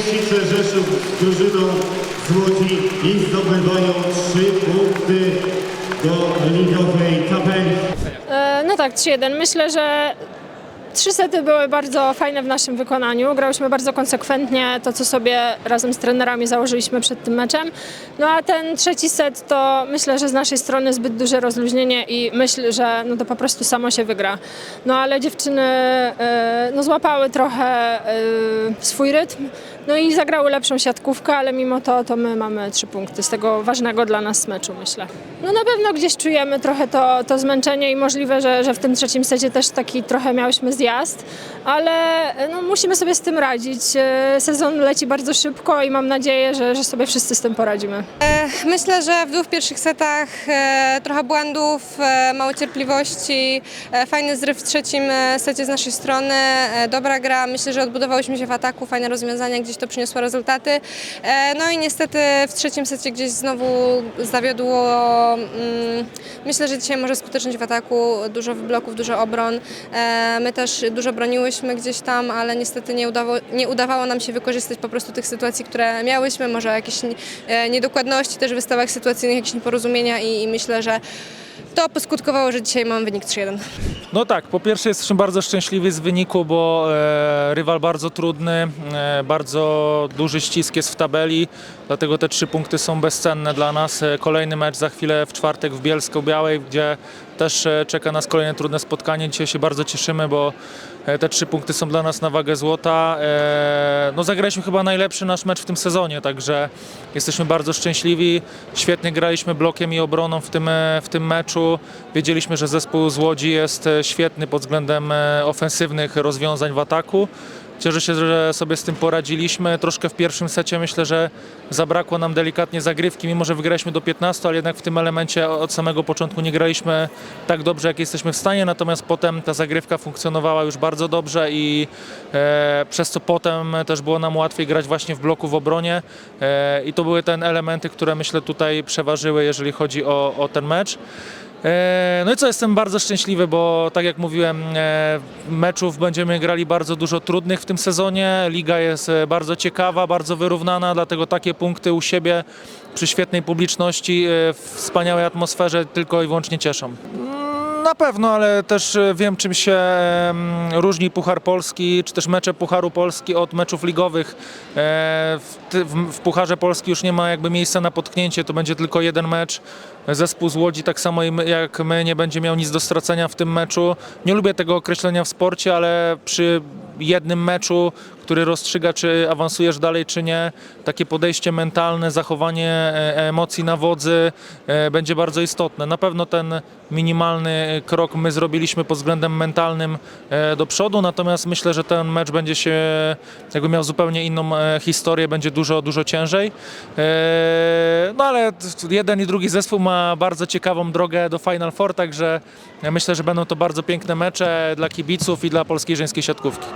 z drużyną z Łodzi i zdobywają trzy punkty do ligowej tabeli. E, No tak, 3-1. Myślę, że trzy sety były bardzo fajne w naszym wykonaniu. Grałyśmy bardzo konsekwentnie to, co sobie razem z trenerami założyliśmy przed tym meczem. No a ten trzeci set to myślę, że z naszej strony zbyt duże rozluźnienie i myśl, że no to po prostu samo się wygra. No ale dziewczyny e, no, złapały trochę e, swój rytm. No i zagrały lepszą siatkówkę, ale mimo to, to my mamy trzy punkty z tego ważnego dla nas meczu, myślę. No na pewno gdzieś czujemy trochę to, to zmęczenie i możliwe, że, że w tym trzecim secie też taki trochę miałyśmy ale no, musimy sobie z tym radzić. E, Sezon leci bardzo szybko i mam nadzieję, że, że sobie wszyscy z tym poradzimy. E, Myślę, że w dwóch pierwszych setach e, trochę błędów, e, mało cierpliwości, e, fajny zryw w trzecim e, secie z naszej strony, e, dobra gra. Myślę, że odbudowałyśmy się w ataku, fajne rozwiązania, gdzieś to przyniosło rezultaty. E, No i niestety w trzecim secie gdzieś znowu zawiodło. mm, Myślę, że dzisiaj może skuteczność w ataku, dużo bloków, dużo obron. E, My też dużo broniłyśmy gdzieś tam, ale niestety nie, udało, nie udawało nam się wykorzystać po prostu tych sytuacji, które miałyśmy, może jakieś e, niedokładności też w wystawach sytuacyjnych, jakieś nieporozumienia i, i myślę, że to poskutkowało, że dzisiaj mam wynik 3-1. No tak, po pierwsze jesteśmy bardzo szczęśliwi z wyniku, bo e, rywal bardzo trudny, e, bardzo duży ścisk jest w tabeli, dlatego te trzy punkty są bezcenne dla nas. E, kolejny mecz za chwilę w czwartek w Bielsko-Białej, gdzie też e, czeka nas kolejne trudne spotkanie. Dzisiaj się bardzo cieszymy, bo e, te trzy punkty są dla nas na wagę złota. E, no zagraliśmy chyba najlepszy nasz mecz w tym sezonie, także jesteśmy bardzo szczęśliwi. Świetnie graliśmy blokiem i obroną w tym, w tym meczu. Wiedzieliśmy, że zespół z Łodzi jest świetny pod względem ofensywnych rozwiązań w ataku. Cieszę się, że sobie z tym poradziliśmy. Troszkę w pierwszym secie myślę, że zabrakło nam delikatnie zagrywki, mimo że wygraliśmy do 15, ale jednak w tym elemencie od samego początku nie graliśmy tak dobrze, jak jesteśmy w stanie. Natomiast potem ta zagrywka funkcjonowała już bardzo dobrze i e, przez co potem też było nam łatwiej grać właśnie w bloku w obronie. E, I to były te elementy, które myślę tutaj przeważyły, jeżeli chodzi o, o ten mecz. E, No i co, jestem bardzo szczęśliwy, bo tak jak mówiłem, e, meczów będziemy grali bardzo dużo trudnych w tym sezonie. Liga jest e, bardzo ciekawa, bardzo wyrównana, dlatego takie punkty u siebie przy świetnej publiczności, w wspaniałej atmosferze tylko i wyłącznie cieszą. Na pewno, ale też e, wiem, czym się różni Puchar Polski, czy też mecze Pucharu Polski od meczów ligowych. E, W, Pucharze Polski już nie ma jakby miejsca na potknięcie, to będzie tylko jeden mecz. Zespół z Łodzi, tak samo jak my, nie będzie miał nic do stracenia w tym meczu. Nie lubię tego określenia w sporcie, ale przy jednym meczu, który rozstrzyga, czy awansujesz dalej, czy nie, takie podejście mentalne, zachowanie e, emocji na wodzy e, będzie bardzo istotne. Na pewno ten minimalny krok my zrobiliśmy pod względem mentalnym e, do przodu, natomiast myślę, że ten mecz będzie się jakby miał zupełnie inną historię, będzie dużo, dużo ciężej. No ale jeden i drugi zespół ma bardzo ciekawą drogę do Final Four, także myślę, że będą to bardzo piękne mecze dla kibiców i dla polskiej żeńskiej siatkówki.